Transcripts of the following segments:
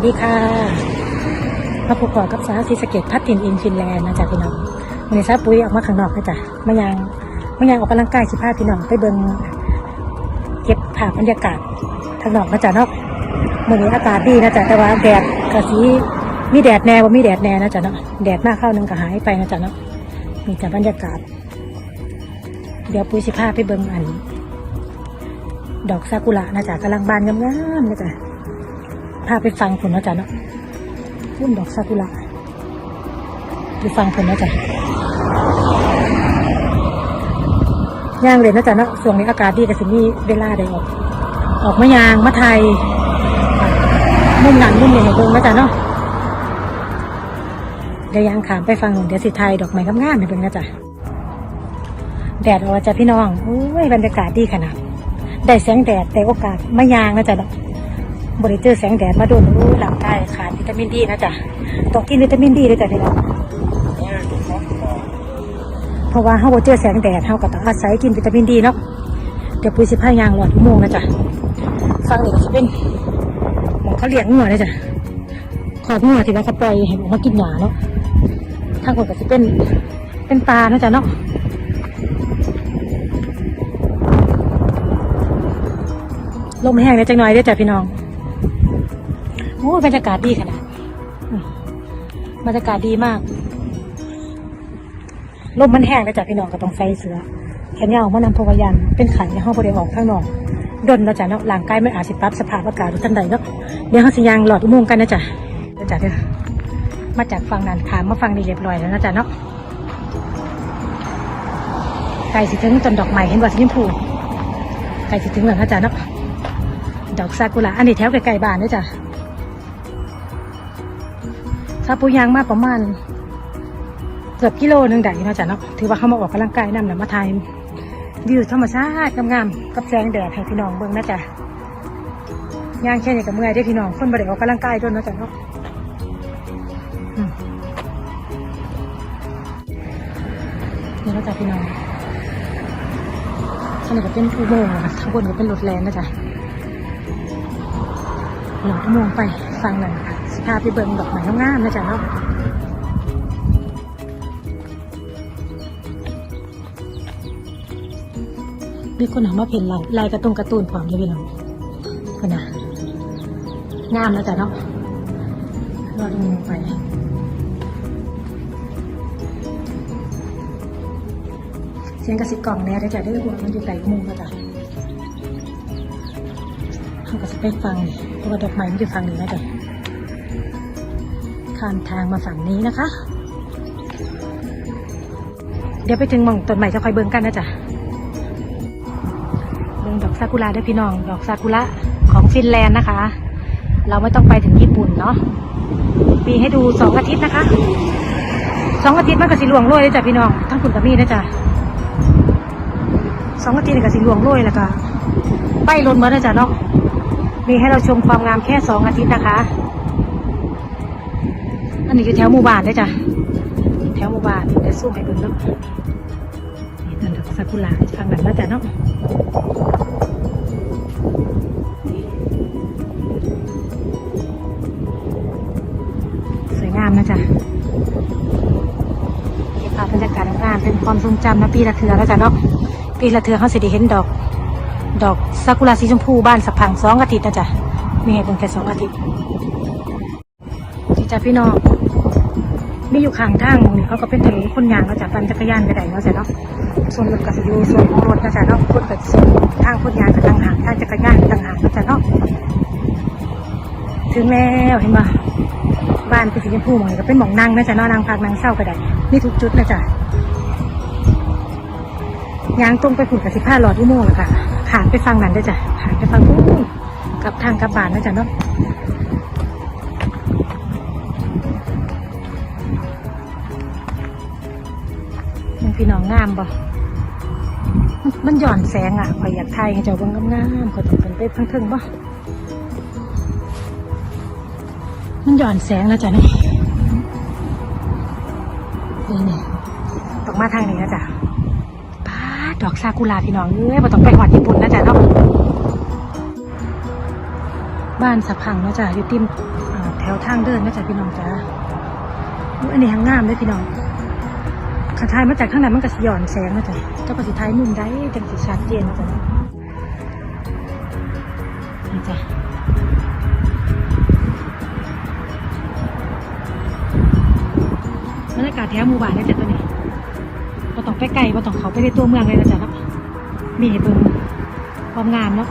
วัสดีค่ะมาพบกับกับสาวศรีสเกดพัดถิ่นอินฟินแลนด์นะจ๊ะพี่น้องวันนี้ซาปุ้ยออกมาข้างนอกนะจ๊ะมายังมายังออกกำลังกายสิพาพี่น้องไปเบิ่งเก็บภาพบรรยากาศข้างนอกนะจ๊ะเนาะมื้อนี้อากาศดีนะจ๊ะแต่ว่าแดดกะสีมีแดดแน่ว่ามีแดดแน่นะจ๊ะเนาะแดดมากเข้าหนึงก็หายไปนะจ๊ะเนาะนี่จ้ะบรรยากาศ เดี๋ยวปุ้ยสิพาไปเบิ่งอัน ดอกซากุระนะจ๊ะกำลังบานงามๆนะจ๊ะ พาไปฟังผลนะจ๊ะเนาะพุ่มดอกซากุระไปฟังผลนะจ๊ะย่างเลยนะจ๊ะเนาะช่วงนี้อากาศดีกับสิมีเวลาได้ออก ออกมายางมาไทยมุ่มหนังมุ่มเนี่ยให้เบิ่งนะจ๊ะเนาะเดี๋ยวยางขามไปฟังหนึ่งเดี๋ยวสิไทยดอกไม้งามๆให้เบิ่งนะจ๊ะแดดออกจ้ะพี่น้องโอ้ยบรรยากาศดีขนาดได้แสงแดดแต่โอกาสม่ยางนะจ๊ะเนาะ บริเจอแสงแดดมาโดนรู้หลังกายขาดวิตามินดีนะจ๊ะต้องกินวิตามินดีเลยจ้ะพี่น้องเพราะว่าเขาบริเจอแสงแดดเขาก็ต้องอาศัยกินวิตามินดีเนาะเดี๋ยวปุ๋ยสิพายางหลอดอุโมงนะจ๊ะฟังนี่ก็จะเป็นหมอเขาเลี้ยงงัวนะจ๊ะขอบงัวที่ว่าเขาปล่อยให้ออกมากินหญ้าเนาะทางคนก็จะเป็นเป็นปลานะจ๊ะเนาะลมแห้งเลยจังหน่อยเด้จ้ะพี่น้อง โอ้บรรยากาศดีขนาดบรรยากาศดีมาก ลมมันแห้งแล้วจ้ะพี่น้องก็ต้องใส่เสื้อแขนยาวมานำพวยันเป็นไข่ในห้องบริออกข้างนอกดนแล้วจ้ะเนาะร่างใกายไม่อาจสิปรับสภาพอากาศหรือทันใดเนาะเดี๋ยวเขาสิยางหลอดอุโมงค์กันนะจ๊ะเดี๋ยวจ้ะเดี๋ยวมาจากฝั่งนั้นขามมาฝั่งนี้เรียบร้อยแล้วนะจ๊ะเนาะไก่สิถึงต้นดอกไม้เห็นว่าสีชมพูไก่สิถึงแล้วนะจ๊ะเนาะดอกซากุระอันนี้แถวไกลๆบ้านนะจ๊ะาปูยางมาประมาณเกือบกิโลหนึงได้เนาะจ้ะเนาะถือว่าเขามาออกกำลังกายนำหนัมาถ่ายวิวธรรมชาติงามๆกับแสงแดดให้พี่น้องเบิ่งนะจ๊ะย่างแค่นี้กับเมื่อยได้พี่น้องคนบ่ไดออกกำลังกายด้วยเนาะจ้ะเนาะอืมนี่เนาะจ้ะพี่น้องข้างในก็เป็นอุโมงค์นะข้างบนก็เป็นรถแลนนะจ๊ะหลอดอุโมงค์ไปฟังหน่อยค่ะ พาไปเบิ่งดอกไม้งามๆนะจ๊ะเนาะมีคนเอามาเพ่นลายลายกระตุ้งกร์ตูนพร้อมเลยพี่น้องคนน่ะงามนะจ๊ะเนาะหลอดอุโมงไปเสียงกระสิบกล่องแน่ได้จ้ะได้หัวมันอยู่ไกลอุมงค์นะจ๊ะเขาก็จะไปฟังเพราะว่าดอกไม้มันอยู่ฝั่งนี้นะจ๊ะ ข้ามทางมาฝั่งนี้นะคะ เดี๋ยวไปถึงมองต้นไม้จะคอยเบิ่งกันนะจ๊ะเบิ่งดอกซากุระด้อพี่น้อง ดอกซากุระของฟินแลนด์นะคะ เราไม่ต้องไปถึงญี่ปุ่นเนาะมีให้ดูสองอาทิตย์นะคะสองอาทิตย์มันก็สีหลวงโรยเลยจ้ะพี่น้องทั้งคุณกับมีนะจ๊ะสองอาทิตย์นี่ก็สีหลวงโรยแล้วก็ไปลนเหมือนนะจ๊ะเนาะมีให้เราชมความงามแค่สองอาทิตย์นะคะ อันนี้อยู่แถวหมู่บ้านเลยจ้ะ แถวหมู่บ้านเดี๋ยวสู้ให้ดูเนาะนี่ต้นดอกซากุระฟังนั้นแล้วจ้ะเนาะสวยงามนะจ๊ะเก็บภาพบรรยากาศงามเป็นความทรงจำนะปีละเทือแล้วจ้ะเนาะ ปีละเทือเขาสิได้เห็นดอก ดอกซากุระสีชมพูบ้านสับพังสองอาทิตย์นะจ๊ะ มีให้เพิ่งแค่สองอาทิตย์ที่จ้ะพี่น้อง มีอยู่ข้างทางมองนี่เขาก็เป็นถนนคนยางเนาจะปั่นจักรยานไปได้เนาะจ๊ะเนาะส่วนรถก็สิอยู่ส่วนของรถนะจ๊ะเนาะคนก็ส่วนทางคนยางก็ต่างหากทางจักรยานต่างหากนะจ๊ะเนาะถึงแล้วเห็นปะบ้านเป็นสีชมพูหมองนี่ก็เป็นหมองนั่งนะจ๊ะเนาะนั่งพักนั่งเศร้าก็ได้มีทุกจุดนะจ๊ะยางตรงไปขุดกับสิผ้าหลอดอุโมงค์แล้วค่ะขานไปฟังนั้นได้จ้ะขานไปฟังอู้กลับทางกับบ้านนะจ๊ะเนาะ พี่น้องงามบ่มันมันหย่อนแสงอะข่อยอยากถ่ายให้เจ้าเบิ่งงามๆข่อยต้องเป็นไปทั้งเทิงบ่มันหย่อนแสงแล้วจ้ะนี่นี่นี่ต้องมาทางนี้นะจ๊ะป้าดอกซากุระพี่น้องเอ้ยบ่ต้องไปหอดญี่ปุ่นนะจ๊ะเนาะบ้านสะพังนะจ๊ะอยู่ติมอ่าวทางเดินนะจ๊ะพี่น้องจ้าอุ๊ยอันนี้หางงามเลยพี่น้อง ขาทายมาจากข้างในมันก็สหย่อนแสงนะจ๊ะเจ้าก็สิท้ายมุมได้จังสิชัดเจนนะจ๊ะนี่จ้ะบรรยากาศแถวหมู่บ้านเนี่ยจ้ะตัวนี้เราต้องไปไกลเราต้องเขาไปในตัวเมืองเลยนะจ๊ะเนาะมีให้เบิ่งความงามเนาะ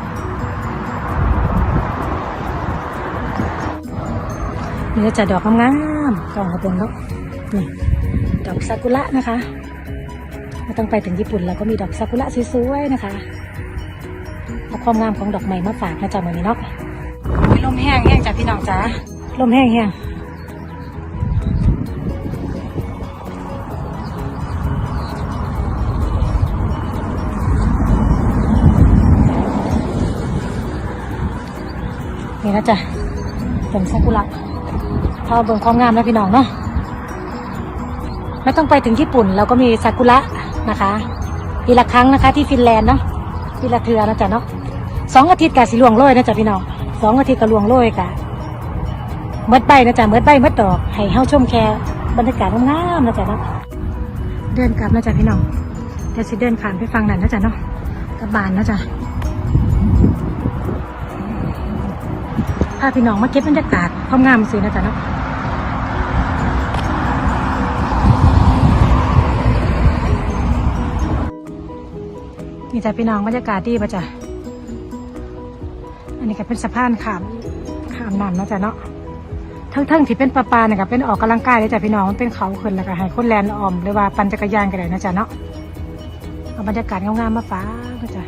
นี่ก็จะดอกงามๆกล่องกระเบื้องเนาะนี่ ดอกซากุระนะคะไม่ต้องไปถึงญี่ปุ่นเราก็มีดอกซากุระสวยๆนะคะเอาความงามของดอกไม้มาฝากนะจ๊ะวันนี้เนาะอุ๊ยลมแห้งแห้งจ้ะพี่น้องจ้าลมแห้งแห้งนี่นะจ๊ะดอกซากุระพอเบิ่งความงามแล้วพี่น้องเนาะ ไม่ต้องไปถึงญี่ปุ่น เราก็มีซากุระนะคะปีละครั้งนะคะ ที่ฟินแลนด์เนาะปีละเทือนะจ๊ะเนาะสองอาทิตย์กะสิลวงโรยนะจ๊ะพี่น้องสองอาทิตย์กะลวงโรยกะเมดใบนะจ๊ะเมดใบเมดดอกให้เฮาชมแค่บรรยากาศงามๆนะจ๊ะเนาะเดินกลับนะจ๊ะพี่น้องเดี๋ยวสิเดินผ่านไปฟังนั่นนะจ๊ะเนาะกลับบานนะจ๊ะพาพี่น้องมาเก็บบรรยากาศความงามสินะจ๊ะเนาะ นี่จ้ะพี่น้องบรรยากาศดีป่ะจ๊ะอันนี้ก็เป็นสะพานขามขามน้ำเนาะจ๊ะเนาะทั้งๆที่เป็นปลาปลาเนี่ยก็เป็นออกกำลังกายเลยจ้ะพี่น้องมันเป็นเขาขึ้นแล้วก็ให้คนแลนออมหรือว่าปั่นจักรยานกันเลยนะจ๊ะเนาะเอาบรรยากาศงามๆมาฟ้าก็จ้ะ